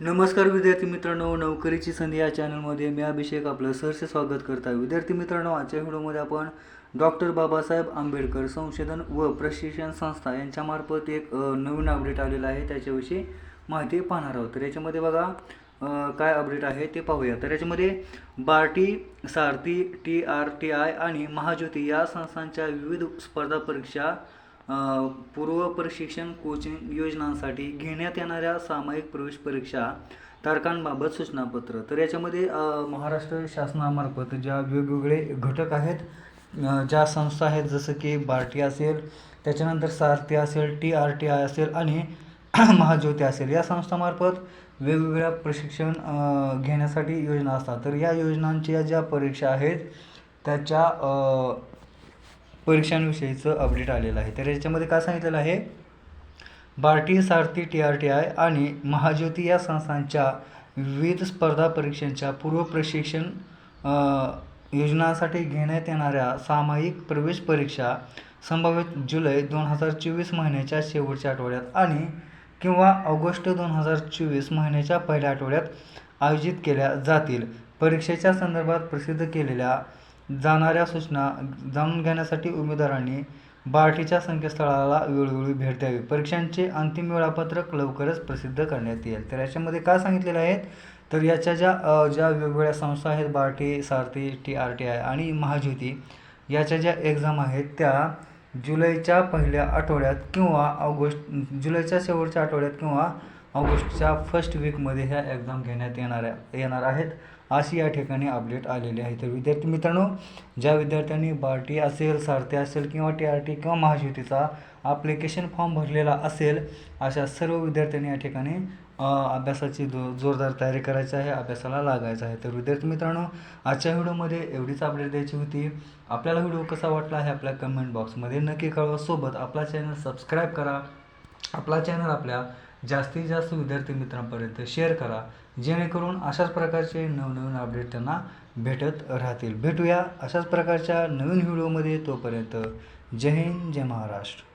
नमस्कार विद्यार्थी मित्रांनो नोकरीची संधी या चॅनलमध्ये मी अभिषेक आपलं सहर्ष स्वागत करत आहे. विद्यार्थी मित्रांनो आजच्या व्हिडिओमध्ये आपण डॉक्टर बाबासाहेब आंबेडकर संशोधन व प्रशिक्षण संस्था यांच्यामार्फत एक नवीन अपडेट आलेला आहे. त्याच्याविषयी माहिती पाहणार आहोत. तर याच्यामध्ये बघा काय अपडेट आहे ते पाहूया. तर याच्यामध्ये BARTI SARTHI T R T I आणि महाज्योती या संस्थांच्या विविध स्पर्धा परीक्षा पूर्व प्रशिक्षण कोचिंग योजनांसाठी घेण्यात येणाऱ्या सामायिक प्रवेश परीक्षा तारखांबाबत सूचनापत्र. तर याच्यामध्ये महाराष्ट्र शासनामार्फत ज्या वेगवेगळे घटक आहेत ज्या संस्था आहेत जसं की बार्टी असेल त्याच्यानंतर सारथी असेल टी आर टी आय असेल आणि महाज्योती असेल या संस्थामार्फत वेगवेगळ्या प्रशिक्षण घेण्यासाठी योजना असतात. तर या योजनांच्या ज्या परीक्षा आहेत त्याच्या परीक्षांविषयीचं अपडेट आलेलं आहे. तर याच्यामध्ये काय सांगितलेलं आहे? BARTI SARTHI T R T I आणि महाज्योती या संस्थांच्या विविध स्पर्धा परीक्षांच्या पूर्व प्रशिक्षण योजनांसाठी घेण्यात येणाऱ्या सामायिक प्रवेश परीक्षा संभावित जुलै दोन हजार चोवीस महिन्याच्या शेवटच्या आठवड्यात आणि किंवा ऑगस्ट दोन हजार चोवीस महिन्याच्या पहिल्या आठवड्यात आयोजित केल्या जातील. परीक्षेच्या संदर्भात प्रसिद्ध केलेल्या जाणाऱ्या सूचना जाणून घेण्यासाठी उमेदवारांनी बार्टीच्या संकेतस्थळाला वेळोवेळी भेट द्यावी. परीक्षांचे अंतिम वेळापत्रक लवकरच प्रसिद्ध करण्यात येईल. तर याच्यामध्ये काय सांगितलेलं आहे? तर याच्या ज्या ज्या वेगवेगळ्या संस्था आहेत BARTI SARTHI T R T I आणि महाज्योती याच्या ज्या एक्झाम आहेत त्या जुलैच्या पहिल्या आठवड्यात किंवा ऑगस्ट जुलैच्या शेवटच्या आठवड्यात किंवा ऑगस्टच्या फर्स्ट वीकमध्ये ह्या एक्झाम घेण्यात येणाऱ्या येणार आहेत. अशी या ठिकाणी अपडेट आलेली आहे. तर विद्यार्थी मित्रांनो ज्या विद्यार्थ्यांनी बार्टी असेल सारथी असेल किंवा टी आर टी किंवा महाज्योतीचा ॲप्लिकेशन फॉर्म भरलेला असेल अशा सर्व विद्यार्थ्यांनी या ठिकाणी अभ्यासाची जो जोरदार तयारी करायची आहे अभ्यासाला लागायचं आहे. तर विद्यार्थी मित्रांनो आजच्या व्हिडिओमध्ये एवढीच अपडेट द्यायची होती. आपल्याला व्हिडिओ कसा वाटला आहे आपल्या कमेंट बॉक्समध्ये नक्की कळवा. सोबत आपला चॅनल सबस्क्राईब करा. आपला चॅनल आपल्या जास्तीत जास्त विद्यार्थी मित्रांपर्यंत शेअर करा जेणेकरून अशाच प्रकारचे नवनवीन अपडेट त्यांना भेटत राहतील. भेटूया अशाच प्रकारच्या नवीन व्हिडिओमध्ये तोपर्यंत. जय हिंद जय महाराष्ट्र.